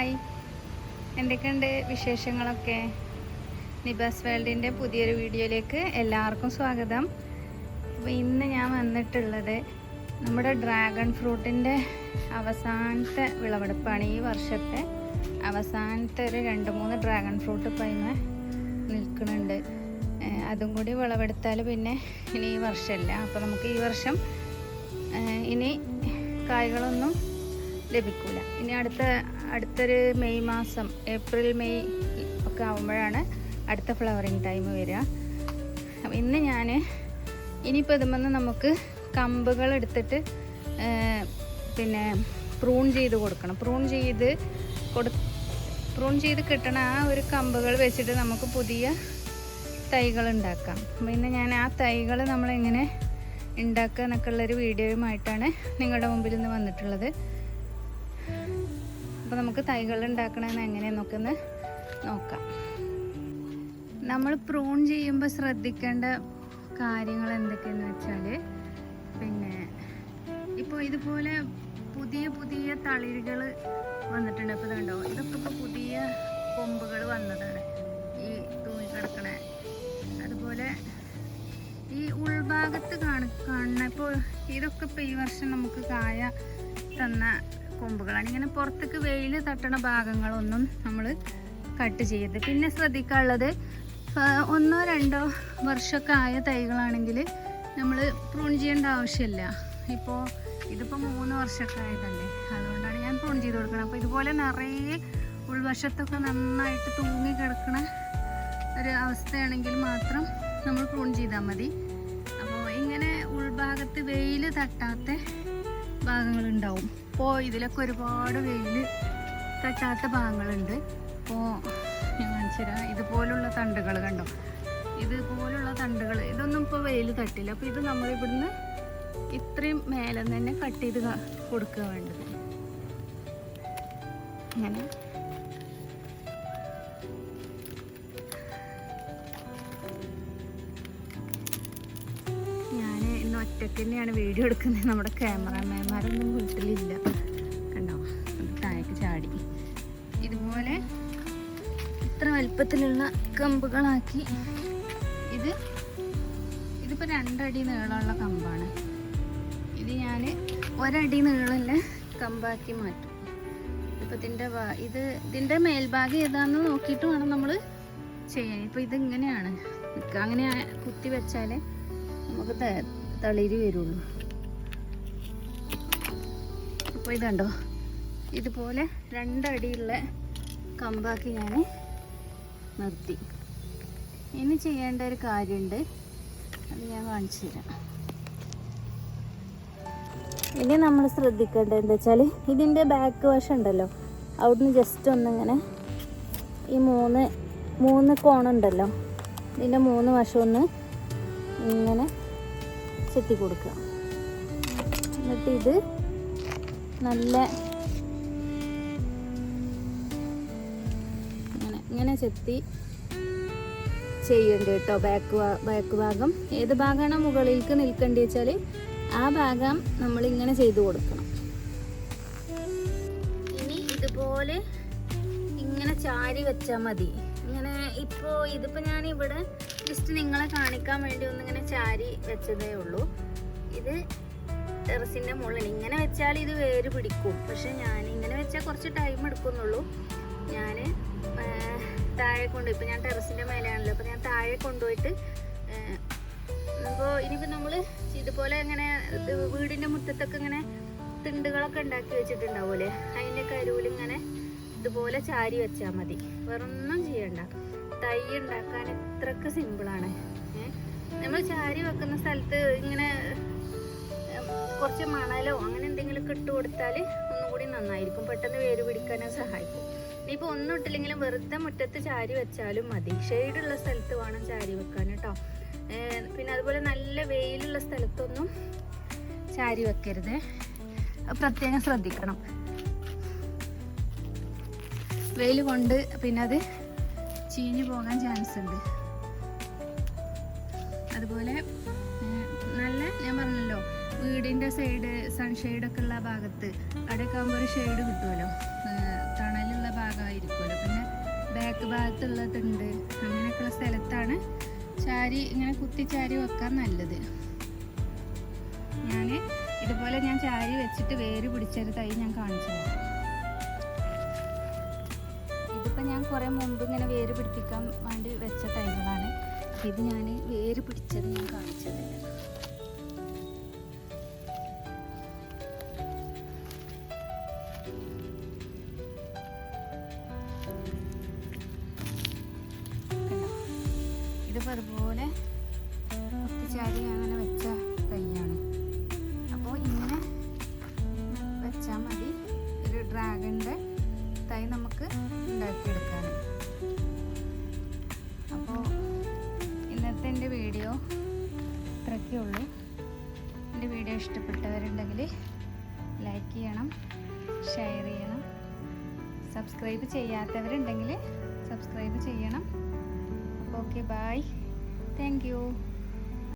Hi. എന്തൊക്കെയുണ്ട് വിശേഷങ്ങളൊക്കെ? നിബാസ് വേൾഡിന്റെ പുതിയൊരു വീഡിയോയിലേക്ക് എല്ലാവർക്കും സ്വാഗതം. അപ്പോൾ ഇന്ന് ഞാൻ വന്നിട്ടുള്ളത് നമ്മുടെ ഡ്രാഗൺ ഫ്രൂട്ടിന്റെ അവസാനത്തെ വിളവെടുപ്പാണ്. ഈ വർഷത്തെ അവസാനത്തെ ഒരു രണ്ട് മൂന്ന് ഡ്രാഗൺ ഫ്രൂട്ട് പൈമ നിൽക്കുന്നുണ്ട്. അതും കൂടി വിളവെടുത്താൽ പിന്നെ ഇനി ഈ വർഷമല്ല. അപ്പോൾ നമുക്ക് ഈ വർഷം ഇനി കായ്കളൊന്നും ലഭിക്കില്ല ഇനി അടുത്ത അടുത്തൊരു മെയ് മാസം ഏപ്രിൽ മെയ് ഒക്കെ ആകുമ്പോഴാണ് അടുത്ത ഫ്ലവറിങ് ടൈം വരിക. ഇന്ന് ഞാൻ ഇനിയിപ്പോൾ ഇതുമെന്ന് നമുക്ക് കമ്പുകൾ എടുത്തിട്ട് പിന്നെ പ്രൂൺ ചെയ്ത് കൊടുക്കണം. പ്രൂൺ ചെയ്ത് കൊടു പ്രൂൺ ചെയ്ത് കിട്ടണ ആ ഒരു കമ്പുകൾ വെച്ചിട്ട് നമുക്ക് പുതിയ തൈകൾ ഉണ്ടാക്കാം. അപ്പോൾ ഇന്ന് ഞാൻ ആ തൈകൾ നമ്മളെങ്ങനെ ഉണ്ടാക്കുക എന്നൊക്കെ ഉള്ളൊരു വീഡിയോയുമായിട്ടാണ് നിങ്ങളുടെ മുമ്പിൽ നിന്ന് വന്നിട്ടുള്ളത്. അപ്പോൾ നമുക്ക് തൈകൾ ഉണ്ടാക്കണമെന്ന് എങ്ങനെയെന്നൊക്കെ ഒന്ന് നോക്കാം. നമ്മൾ പ്രൂൺ ചെയ്യുമ്പോൾ ശ്രദ്ധിക്കേണ്ട കാര്യങ്ങൾ എന്തൊക്കെയെന്ന് വെച്ചാൽ പിന്നെ ഇപ്പോൾ ഇതുപോലെ പുതിയ പുതിയ തളിരുകൾ വന്നിട്ടുണ്ട്. ഇപ്പോൾ ഇതുണ്ടോ? ഇതൊക്കെ ഇപ്പോൾ പുതിയ കൊമ്പുകൾ വന്നതാണ്. ഈ തൂങ്ങി കിടക്കണേ അതുപോലെ ഈ ഉൾഭാഗത്ത് കാണ കാണുന്ന ഇപ്പോൾ ഇതൊക്കെ ഇപ്പോൾ ഈ വർഷം നമുക്ക് കായ തന്ന കൊമ്പുകളാണ് ഇങ്ങനെ പുറത്തേക്ക് വെയിൽ തട്ടണ ഭാഗങ്ങളൊന്നും നമ്മൾ കട്ട് ചെയ്യരുത്. പിന്നെ ശ്രദ്ധിക്കാനുള്ളത് ഒന്നോ രണ്ടോ വർഷമൊക്കെ ആയ തൈകളാണെങ്കിൽ നമ്മൾ പ്രൂൺ ചെയ്യേണ്ട ആവശ്യമില്ല. ഇപ്പോൾ ഇതിപ്പോൾ മൂന്ന് വർഷമൊക്കെ ആയതല്ലേ. അതുകൊണ്ടാണ് ഞാൻ പ്രൂൺ ചെയ്ത് കൊടുക്കുന്നത് അപ്പോൾ ഇതുപോലെ നിറയെ ഉൾവശത്തൊക്കെ നന്നായിട്ട് തൂങ്ങി കിടക്കണ ഒരു അവസ്ഥയാണെങ്കിൽ മാത്രം നമ്മൾ പ്രൂൺ ചെയ്താൽ മതി. അപ്പോൾ ഇങ്ങനെ ഉൾഭാഗത്ത് വെയിൽ തട്ടാത്ത ഭാഗങ്ങളുണ്ടാവും. അപ്പോൾ ഇതിലൊക്കെ ഒരുപാട് വെയിൽ തട്ടാത്ത ഭാഗങ്ങളുണ്ട്. അപ്പോൾ ഞാൻ കാണിച്ചു ഇതുപോലുള്ള തണ്ടുകൾ കണ്ടോ? ഇതുപോലുള്ള തണ്ടുകൾ. ഇതൊന്നും ഇപ്പോൾ വെയിൽ തട്ടില്ല. അപ്പോൾ ഇത് നമ്മൾ ഇവിടുന്ന് ഇത്രയും മേലെ തന്നെ കട്ട് ചെയ്ത് കൊടുക്കുക വേണ്ടത്. ഇങ്ങനെ. ഒറ്റയ്ക്ക് തന്നെയാണ് വീഡിയോ എടുക്കുന്നത്. നമ്മുടെ ക്യാമറാമാൻമാരൊന്നും വീട്ടിലില്ല. കണ്ടോ? താഴേക്ക് ചാടി. ഇതുപോലെ ഇത്ര വലുപ്പത്തിലുള്ള കമ്പുകളാക്കി ഇത് ഇതിപ്പോൾ രണ്ടടി നീളമുള്ള കമ്പാണ്. ഇത് ഞാൻ ഒരടി നീളമല്ല കമ്പാക്കി മാറ്റും. ഇപ്പം ഇതിന്റെ ഇത് ഇതിന്റെ മേൽഭാഗം ഏതാണെന്ന് നോക്കിയിട്ട് വേണം നമ്മൾ ചെയ്യാൻ. ഇപ്പോൾ ഇത് ഇങ്ങനെയാണ് നിൽക്കുക അങ്ങനെ കുത്തി വെച്ചാലേ നമുക്ക് തളിര് വരുള്ളൂ. അപ്പോൾ ഇതുണ്ടോ? ഇതുപോലെ രണ്ടടിയുള്ള കമ്പാക്കി ഞാൻ നിർത്തി. ഇനി ചെയ്യേണ്ട ഒരു കാര്യമുണ്ട്. അത് ഞാൻ കാണിച്ചു തരാം. ഇനി നമ്മൾ ശ്രദ്ധിക്കേണ്ടത് എന്താ വെച്ചാൽ ഇതിന്റെ ബാക്ക് വശം ഉണ്ടല്ലോ. അവിടുന്ന് ജസ്റ്റ് ഒന്നിങ്ങനെ ഈ മൂന്ന് മൂന്ന് കോണുണ്ടല്ലോ. ഇതിന്റെ മൂന്ന് വശം ഒന്ന് ഇങ്ങനെ ചെത്തി കൊടുക്കുക. എന്നിട്ട് ഇത് നല്ല ഇങ്ങനെ ഇങ്ങനെ ചെത്തി ചെയ്യേണ്ടി കേട്ടോ ബാക്ക് ബാക്ക് ഭാഗം. ഏത് ഭാഗമാണ് മുകളിലേക്ക് നിൽക്കേണ്ടി വെച്ചാൽ ആ ഭാഗം നമ്മൾ ഇങ്ങനെ ചെയ്തു കൊടുക്കണം. ഇനി ഇതുപോലെ ഇങ്ങനെ ചാരി വെച്ചാൽ മതി. ഇപ്പോൾ ഇതിപ്പോൾ ഞാൻ ഇവിടെ ജസ്റ്റ് നിങ്ങളെ കാണിക്കാൻ വേണ്ടി ഒന്നിങ്ങനെ ചാരി വെച്ചതേ ഉള്ളൂ. ഇത് ടെറസിന്റെ മുകളിൽ. ഇങ്ങനെ വെച്ചാൽ ഇത് വേര് പിടിക്കും. പക്ഷെ ഞാൻ ഇങ്ങനെ വെച്ചാൽ കുറച്ച് ടൈം എടുക്കുന്നുള്ളൂ. ഞാൻ താഴെ കൊണ്ട് ഇപ്പോൾ ഞാൻ ടെറസിന്റെ മേലെയാണല്ലോ. അപ്പോൾ ഞാൻ താഴെ കൊണ്ടുപോയിട്ട് അപ്പോൾ ഇനിയിപ്പോൾ നമ്മൾ ഇതുപോലെ ഇങ്ങനെ വീടിന്റെ മുറ്റത്തൊക്കെ ഇങ്ങനെ തിണ്ടുകളൊക്കെ ഉണ്ടാക്കി വെച്ചിട്ടുണ്ടാവൂലേ അതിന്റെ കരുവിൽ ഇങ്ങനെ ഇതുപോലെ ചാരി വെച്ചാൽ മതി. വേറൊന്നും ചെയ്യണ്ട. തൈ ഉണ്ടാക്കാൻ ഇത്രക്ക് സിമ്പിളാണ്. നമ്മൾ ചാരി വെക്കുന്ന സ്ഥലത്ത് ഇങ്ങനെ കുറച്ച് മണലോ അങ്ങനെ എന്തെങ്കിലും ഇട്ട് കൊടുത്താൽ ഒന്നുകൂടി നന്നായിരിക്കും. പെട്ടെന്ന് വേര് പിടിക്കാനും സഹായിക്കും. ഇനിയിപ്പോൾ ഒന്നും ഇട്ടില്ലെങ്കിലും വെറുതെ മുറ്റത്ത് ചാരി വെച്ചാലും മതി. ഷെയ്ഡുള്ള സ്ഥലത്ത് വേണം ചാരി വെക്കാൻ കേട്ടോ. പിന്നെ അതുപോലെ നല്ല വെയിലുള്ള സ്ഥലത്തൊന്നും ചാരി വെക്കരുത്. പ്രത്യേകം ശ്രദ്ധിക്കണം. വെയിൽ കൊണ്ട് പിന്നെ അത് ചീഞ്ഞു പോകാൻ ചാൻസ് ഉണ്ട്. അതുപോലെ നല്ല ഞാൻ പറഞ്ഞല്ലോ വീടിന്റെ സൈഡ് സൺഷെയ്ഡൊക്കെ ഉള്ള ഭാഗത്ത് അവിടെയൊക്കെ ആകുമ്പോൾ ഒരു ഷെയ്ഡ് കിട്ടുമല്ലോ തണലുള്ള ഭാഗമായിരിക്കുമല്ലോ പിന്നെ ബാക്ക് ഭാഗത്തുള്ളതുണ്ട്. അങ്ങനെയൊക്കെയുള്ള സ്ഥലത്താണ് ചാരി ഇങ്ങനെ കുത്തി ചാരി വെക്കാൻ നല്ലത്. ഞാൻ ഇതുപോലെ ഞാൻ ചാരി വെച്ചിട്ട് വേര് പിടിച്ചൊരു തൈ ഞാൻ കാണിച്ചു തരാം. കുറേ മുമ്പ് ഇങ്ങനെ വേര് പിടിപ്പിക്കാൻ വേണ്ടി വെച്ച തൈകളാണ്. ഇത് ഞാൻ വേര് പിടിച്ചത് ഞാൻ കാണിച്ചത്? ഇതിപ്പോൾ അതുപോലെ അങ്ങനെ വെച്ച തൈയാണ്. അപ്പോൾ ഇങ്ങനെ വെച്ചാൽ മതി. ഒരു ഡ്രാഗണിന്റെ ഇഷ്ടപ്പെട്ടവരുണ്ടെങ്കിൽ ലൈക്ക് ചെയ്യണം ഷെയർ ചെയ്യണം സബ്സ്ക്രൈബ് ചെയ്യാത്തവരുണ്ടെങ്കിൽ സബ്സ്ക്രൈബ് ചെയ്യണം. Okay bye thank